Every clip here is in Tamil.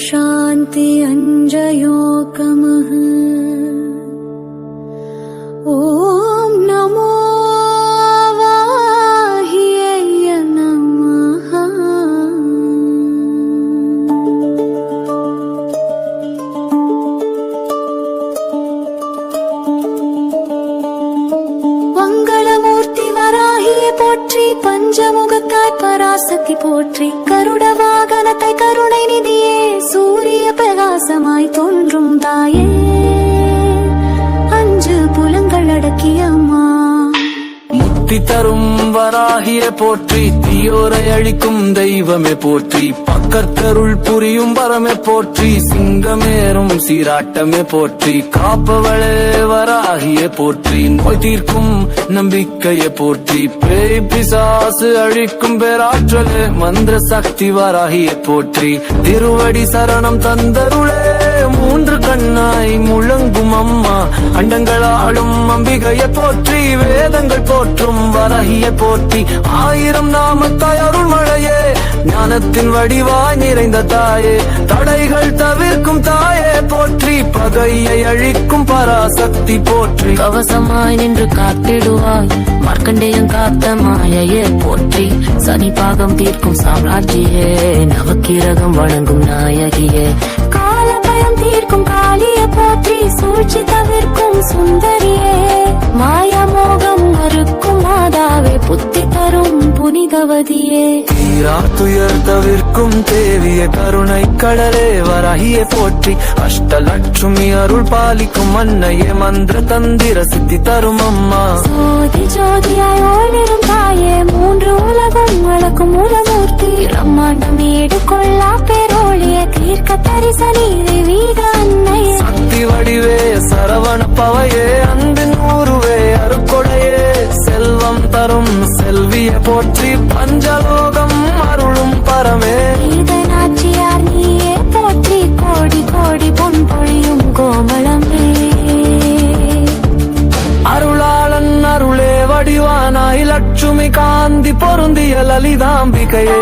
शान्ति अञ्जयोकमः ॐ नमो वा मङ्गलमूर्ति वराह्योटि पञ्चमुखका परासक्ति करुण பிரகாசமாய் தோன்றும் தாயே. முக்தி தரும் வராகிய போற்றி தீயோரை அழிக்கும் தெய்வமே போற்றி. பக்கத்தருள் புரியும் வரமே போற்றி சிங்கமேறும் சீராட்டமே போற்றி. காப்பவளே வராகிய போற்றி நோய் தீர்க்கும் நம்பிக்கையை போற்றி. பேய் பிசாசு அழிக்கும் பேராற்றலே மந்திர சக்தி வராகிய போற்றி. திருவடி சரணம் தந்தருளே. கண்ணாய் முழங்கும் அம்மா. அண்டங்களாலும் அம்பிகையை போற்றி வேதங்கள் போற்றும் வரகிய போற்றி. ஆயிரம் நாமத்தாய் அருள்மழையே ஞானத்தின் வடிவாய் நிறைந்த தாயே. தடைகள் தவிர்க்கும் தாயே போற்றி. பகையை அழிக்கும் பராசக்தி போற்றி. கவசமாய் நின்று காத்திடுவாய் மார்க்கண்டேயம் காத்த மாயையே போற்றி. சனி பாகம் தீர்க்கும் சாம்ராஜ்யே நவக்கிரகம் வழங்கும் நாயகியே. கால பயம் தீர்க்கும் காளிய போற்றி சூழ்ச்சி தவிர்க்கும் சுந்தரியே. மாயா மோகம் மறுக்கும் மாதாவே புத்தி தரும் புனிதவதியே. தீரா துயர் தவிர்க்கும் தேவிய கருணை கடலே வரகிய போற்றி அஷ்டலட்சுமி அருள் பாலிக்கும் அன்னையே மந்திர தந்திர சித்தி தரும் அம்மா. தீர்க்க தரிசனி வீக அன்னையே சக்தி வடிவே சரவண பவையே அன்பின் ஊருவே அருக்கொடையே செல்வம் தரும் செல்விய போற்றி பஞ்சலோகம் அருளும் பரமே. நாச்சியார் நீயே போற்றி கோடி கோடி பொன் பொழியும் கோமளமே. அருளாளன் அருளே வடிவானாய் லட்சுமி காந்தி பொருந்திய லலிதாம்பிகையே.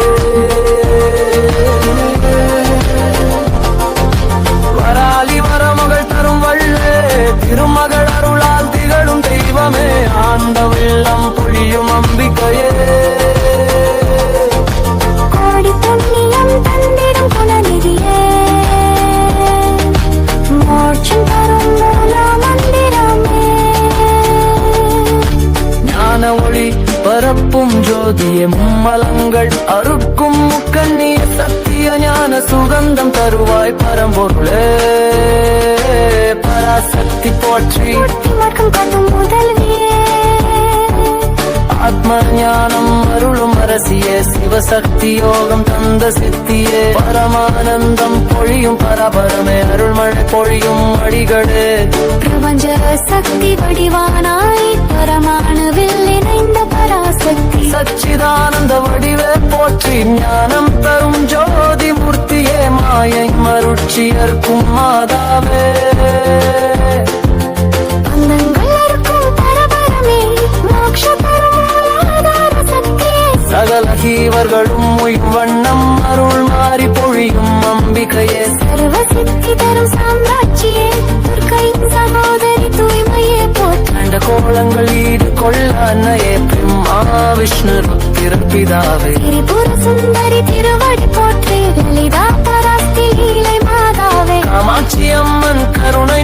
ஒளி பரப்பும் ஜோதிய மும்மலங்கள் அறுக்கும் முக்கண்ணிய சத்திய ஞான சுகந்தம் தருவாய் பரம்பொருளே. பராசக்தி போற்றி. ஆத்ம ஞானம் அருளும் அரசியே சிவசக்தி யோகம் தந்த சித்தியே. பரமானந்தம் பொழியும் பரபரமே அருள்மழை பொழியும் அடிகளே பிரபஞ்ச ஞானம் தரும் ஜோதி மூர்த்தியே மாயை மருட்சியர்க்கும் மாதாவே. சகல ஜீவர்களும் உய்யும் வண்ணம் அருள் மாறி பொழியும் அம்பிகையே. சர்வ சித்தி தரும் துர்க்கையின் சகோதரி தூய்மையே போற்ற. கோலங்கள் ஈடு கொள்ள அன்னையே பிரம்மா விஷ்ணு ருத்திர பிதாவே திரிபுர சுந்தரி திருவடி போற்றி லலிதா பராஸ்தி மாதாவே. காமாட்சி அம்மன் கருணை